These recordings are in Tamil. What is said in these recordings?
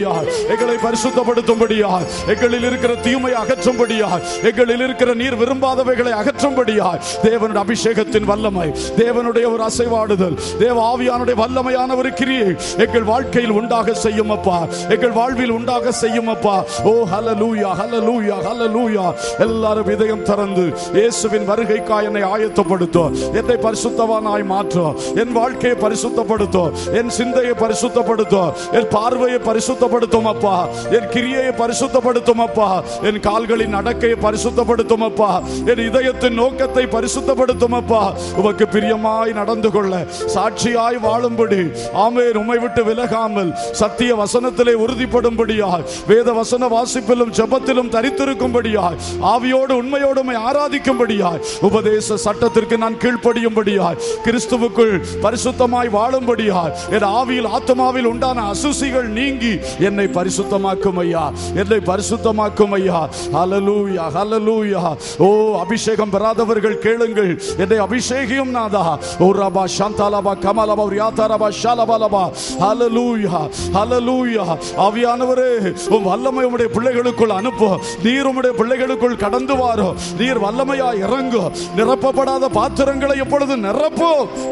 அகற்றும்படியா எங்களை பரிசுத்தப்படுத்தும்படியா எங்களில் இருக்கிற தீமை அகற்றும்படியா எங்களில் இருக்கிற நீர் விரும்பாதவைகளை அகற்றும்படியா தேவனுடைய அபிஷேகத்தின் வல்லமை தேவனுடைய ஒரு அசைவாடுதல் தேவ ஆவியானுடைய வல்லமையான ஒரு கிரியை எங்கள் வாழ்க்கையில் உண்டாக செய்யும் அப்பா எங்கள் வாழ்வில் உண்டாக செய்யும் அப்பா. ஓ ஹல லூயா ஹல லூயா ஹல லூயா எல்லாரும் இதயம் திறந்து இயேசுவின் வருகைக்காய் என்னை ஆயத்தப்படுத்தும் என்னை பரிசுத்தவானாய் மாற்றும் என் வாழ்க்கையை பரிசுத்தப்படுத்தும் என் சிந்தையை பரிசுத்தப்படுத்தும் என் பார்வையை பரிசுத்த பரிசுத்தப்படுத்தும் அப்பா. என் கிரியையை பரிசுத்தப்படுத்தும் அப்பா. என் கால்களின் நடக்கையை பரிசுத்தப்படுத்தும் அப்பா. என் இதயத்தின் நோக்கத்தை பரிசுத்தப்படுத்தும் அப்பா. உமக்கு பிரியமாய் நடந்து கொள்ள. சாட்சியாய் வாழும்படி. ஆமே உம்மை விட்டு விலகாமல். சத்திய வசனத்திலே உறுதிப்படும்படியாய். வேத வசன வாசிப்பிலும் ஜெபத்திலும் தரித்திருக்கும்படியாய். ஆவியோடு உண்மையோடு ஆராதிக்கும்படியாய். உபதேச சட்டத்திற்கு நான் கீழ்ப்படியும்படியாய். கிறிஸ்துவுக்குள் பரிசுத்தமாய் வாழும்படியாய். என் ஆவியில் ஆத்மாவில் உண்டான அசுசிகள் நீங்கி என்னை பரிசுத்தமாக்கும் ஐயா என்னை பரிசுத்தமாக்கும் ஐயா ஹலலூயா ஹலலூயா ஓ அபிஷேகம் பெறாதவர்கள் கேளுங்கள். என்னை அபிஷேகியும் நாதா. ஓ ரபா சாந்தாலபா கமலபா ரியாதாரபா ஷாலபாலபா. ஹலலூயா ஹலலூயா ஆவியானவரே உன் வல்லமை உடைய பிள்ளைகளுக்குள் அனுப்பு. நீர் உடைய பிள்ளைகளுக்குள் கடந்து வாரோ. நீர் வல்லமையா இறங்கு. நிரப்பப்படாத பாத்திரங்களை எப்பொழுது நிரப்போ?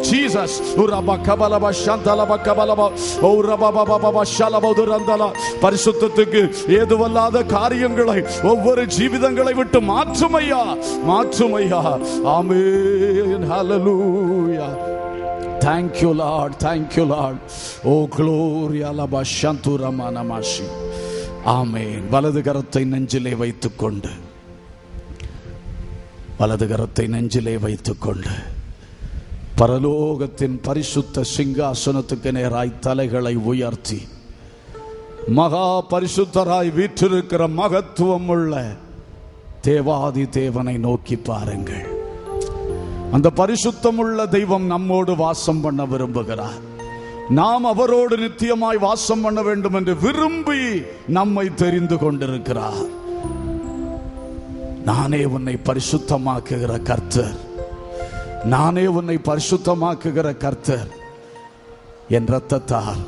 ஜீசஸ் ஓ ரபா கபலபா சாந்தாலபா கபலபா ஓ ரபா பாபா பாபா ஷாலபா துரந்தலா பரிசுத்தத்துக்கு ஏதுவல்லாத காரியங்களை ஒவ்வொரு ஜீவிதங்களை விட்டு மாற்றுமையா? மாற்றுமையா? மாற்றும் ஐயா ஆமென். ஹalleluya. Thank you, Lord. Thank you, Lord. Oh, glory. Alaba Shantura Manamashi. ஆமென். வலது கரத்தை நெஞ்சிலே வைத்துக்கொண்டு. வலது கரத்தை நெஞ்சிலே வைத்துக்கொண்டு. பரலோகத்தின் பரிசுத்த சிங்காசனத்துக்கு நேராய் தலைகளை உயர்த்தி. மகா பரிசுத்தராய் வீற்றிருக்கிற மகத்துவம் உள்ள தேவாதி தேவனை நோக்கி பாருங்கள். அந்த பரிசுத்தமுள்ள தெய்வம் நம்மோடு வாசம் பண்ண விரும்புகிறார். நாம் அவரோடு நித்தியமாய் வாசம் பண்ண வேண்டும் என்று விரும்பி நம்மை தெரிந்து கொண்டிருக்கிறார். நானே உன்னை பரிசுத்தமாக்குகிற கர்த்தர். நானே உன்னை பரிசுத்தமாக்குகிற கர்த்தர். என் ரத்தத்தால்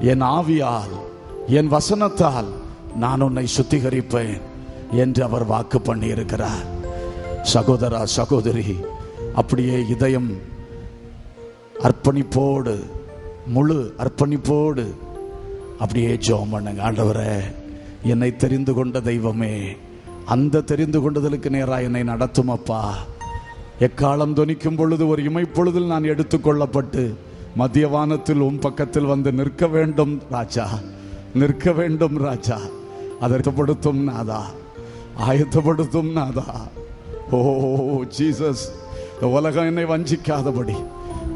என் ஆவியால் என் வசனத்தால் நான் உன்னை சுத்திகரிப்பேன் என்று அவர் வாக்கு பண்ணி இருக்கிறார் சகோதரா சகோதரி அப்படியே இதயம் அர்ப்பணிப்போடு முழு அர்ப்பணிப்போடு அப்படியே ஜோம் பண்ணுங்க. ஆண்டவரே என்னை தெரிந்து கொண்ட தெய்வமே அந்த தெரிந்து கொண்டதற்கு நேராக என்னை நடத்தும் அப்பா எக்காலம் துணிக்கும் பொழுது ஒரு இமைப்பொழுதில் நான் எடுத்துக்கொள்ளப்பட்டு மத்திய வானத்தில் உன் பக்கத்தில் வந்து நிற்க வேண்டும் ராஜா. நிற்க வேண்டும் ராஜா. அதற்கப்படுத்தும் நாதா. ஆயத்தப்படுத்தும் நாதா. ஓ ஜீசஸ் இந்த உலகம் என்னை வஞ்சிக்காதபடி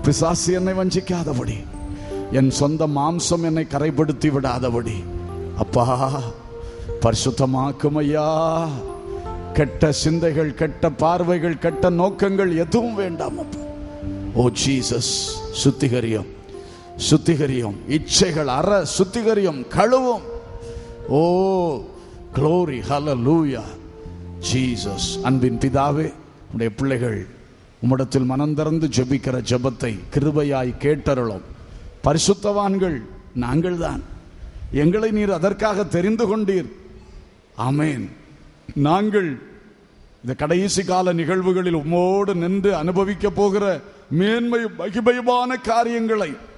பிசாசு என்னை வஞ்சிக்காதபடி என் சொந்த மாம்சம் என்னை கரைப்படுத்தி விடாதபடி. அப்பா பரிசுத்தமாக்கும் ஐயா. கெட்ட சிந்தைகள் கெட்ட பார்வைகள் கெட்ட நோக்கங்கள் எதுவும் வேண்டாம் அப்பா. ஓ ஜீசஸ் சுத்திகரியம். சுத்திகரியும். இச்சைகள் அற சுத்திகரியும் கழுவும். ஓ க்ளோரி ஹalleluya ஜீசஸ் அன்பின் பிதாவே உடைய பிள்ளைகள் உம்மிடத்தில் மனந்திறந்து ஜெபிக்கிற ஜெபத்தை கிருபையாய் கேட்டருளும். பரிசுத்தவான்கள் நாங்கள்தான். எங்களை நீர் அதற்காக தெரிந்து கொண்டீர். ஆமேன். நாங்கள் இந்த கடைசி கால நிகழ்வுகளில் உம்மோடு நின்று அனுபவிக்க போகிற மேன்மை மகிமையுமான காரியங்களை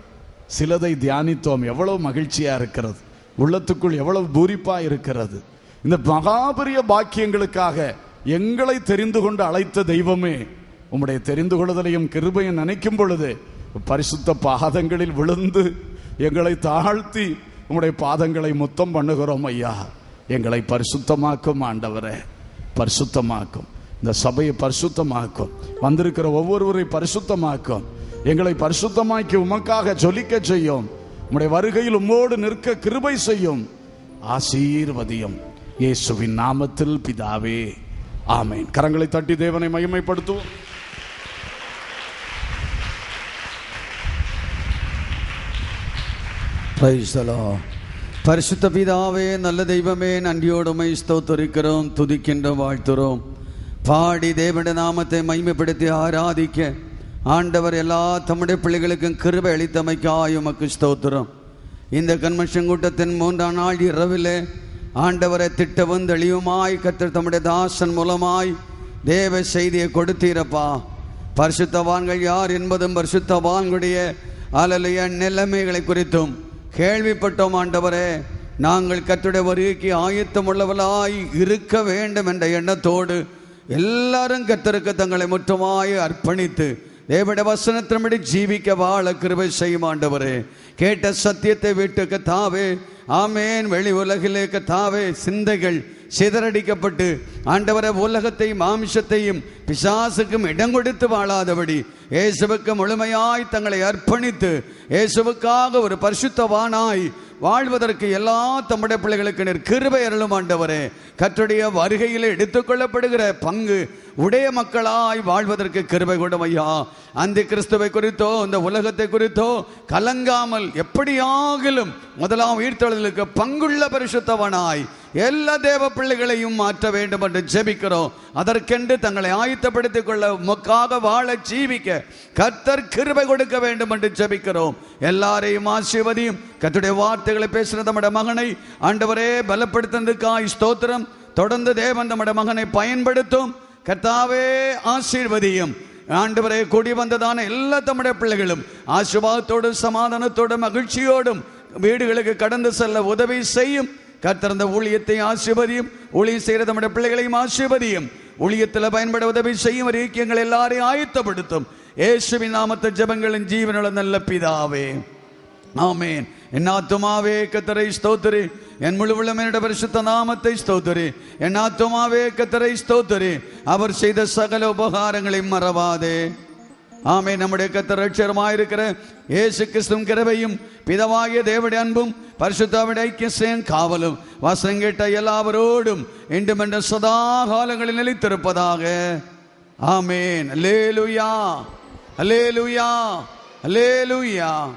சிலதை தியானித்தோம். எவ்வளவு மகிழ்ச்சியா இருக்கிறது. உள்ளத்துக்குள் எவ்வளவு பூரிப்பா இருக்கிறது. இந்த மகாபரிய பாக்கியங்களுக்காக எங்களை தெரிந்து கொண்டு அழைத்த தெய்வமே உம்முடைய தெரிந்து கொள்ளுதலையும் கிருபையும் நினைக்கும் பொழுது பரிசுத்த பாதங்களில் விழுந்து எங்களை தாழ்த்தி உம்முடைய பாதங்களை முத்தம் பண்ணுகிறோம் ஐயா. எங்களை பரிசுத்தமாக்கும் ஆண்டவரே பரிசுத்தமாக்கும். இந்த சபையை பரிசுத்தமாக்கும். வந்திருக்கிற ஒவ்வொருவரை பரிசுத்தமாக்கும். எங்களை பரிசுத்தமாக்கி உமக்காக ஜொலிக்க செய்யும். உம்முடைய வருகையில் உம்மோடு நிற்க கிருபை செய்யும். ஆசீர்வதியும். இயேசுவின் நாமத்தில் பிதாவே. ஆமேன். கரங்களை தட்டி தேவனை மகிமைப்படுத்துவோம். பரிசுத்த பிதாவே நல்ல தெய்வமே நன்றியோடுமை ஸ்தோத்தரிக்கிறோம் துதிக்கின்றோம் வாழ்த்துறோம். பாடி தேவனுடைய நாமத்தை மகிமைப்படுத்தி ஆராதிக்க ஆண்டவர் எல்லா தம்முடைய பிள்ளைகளுக்கும் கிருபை அளித்தமைக்காய் உமக்கு ஸ்தோத்திரம். இந்த கன்வென்ஷன் கூட்டத்தின் மூன்றாம் நாள் இரவிலே ஆண்டவரை திட்டவும் தெளிவுமாய் கத்தர் தம்முடைய தாசன் மூலமாய் தேவ செய்தியை கொடுத்தீரப்பா. பரிசுத்தவான்கள் யார் என்பதும் பரிசுத்தவான்களுடைய அலலைய நிலைமைகளை குறித்தும் கேள்விப்பட்டோம் ஆண்டவரே. நாங்கள் கத்துடைய வருகைக்கு ஆயத்தம் இருக்க வேண்டும் என்ற எண்ணத்தோடு எல்லாரும் கத்தருக்கு தங்களை முற்றுமாய் அர்ப்பணித்து தேவட வசனத்தின்படி ஜீவிக்க வாழ கிருபை செய்யும் ஆண்டவரே. கேட்ட சத்தியத்தை விட்டு கத்தாவே ஆமேன். வெளி உலகிலே கத்தாவே சிந்தைகள் சிதறடிக்கப்பட்டு ஆண்டவரை உலகத்தையும் மாமிசத்தையும் பிசாசுக்கும் இடம் கொடுத்து வாழாதபடி இயேசுவுக்கு முழுமையாய் தங்களை அர்ப்பணித்து இயேசுவுக்காக ஒரு பரிசுத்தவானாய் வாழ்வதற்கு எல்லா தம்முடைய பிள்ளைகளுக்கு நீர் கிருபை அருளும் ஆண்டவரே. கற்றுடைய வருகையில் எடுத்துக்கொள்ளப்படுகிற பங்கு உடைய மக்களாய் வாழ்வதற்கு கிருபை கொடும் ஐயா. அந்த கிறிஸ்துவை குறித்தோ இந்த உலகத்தை குறித்தோ கலங்காமல் எப்படியாகிலும் முதலாம் உயிர்த்தொழிலுக்கு பங்குள்ள பரிசுத்தவனாய் எல்லா தேவ பிள்ளைகளையும் மாற்ற வேண்டும் என்று ஜெபிக்கிறோம். அதற்கென்று தங்களை ஆயத்தப்படுத்திக் கொள்ள உமக்காக வாழ ஜீவிக்க கர்த்தர் கிருபை கொடுக்க வேண்டும் என்று ஜெபிக்கிறோம். எல்லாரையும் ஆசிர்வதியும். கத்துடைய வார்த்தை வார்த்தைகளை பேசின நம்முடைய மகனை. ஆண்டவரே பலப்படுத்தினதுக்காய் ஸ்தோத்திரம். தொடர்ந்து தேவன் நம்முடைய மகனை பயன்படுத்தும். கர்த்தாவே ஆசீர்வதியும். ஆண்டவரே கூடி வந்ததான எல்லா தம்முடைய பிள்ளைகளும் ஆசிர்வாதத்தோடும் சமாதானத்தோடும் மகிழ்ச்சியோடும் வீடுகளுக்கு கடந்து செல்ல உதவி செய்யும். கத்திறந்த ஊழியத்தை ஆசிர்வதியும். ஊழியம் செய்கிற நம்முடைய பிள்ளைகளையும் ஆசிர்வதியும். ஊழியத்தில் பயன்பட உதவி செய்யும் ஒரு எல்லாரையும் ஆயத்தப்படுத்தும். ஏசுவின் நாமத்தை ஜபங்களின் ஜீவனுள்ள நல்ல பிதாவே. ஆமேன். என் ஆத்துமாவே கத்தரை ஸ்தோத்திரி. என் முழுவலும் பரிசுத்த நாமத்தை ஸ்தோத்திரி. என் ஆத்துமாவே கத்தரை ஸ்தோத்திரி. அவர் செய்த சகல உபகாரங்களையும் மறவாதே. ஆமே நம்முடைய கத்தரட்சரமாயிருக்கிற இயேசு கிறிஸ்துவின் கிருபையும் பிதவாகிய தேவடைய அன்பும் பரிசுத்தாவுடைய ஐக்கியம் காவலும் வசனம் கேட்ட எல்லாவரோடும் இன்றும் என்ற சதா காலங்களில் நிலைத்திருப்பதாக. ஆமேன். அல்லேலுயா. அல்லேலுயா. அல்லேலுயா.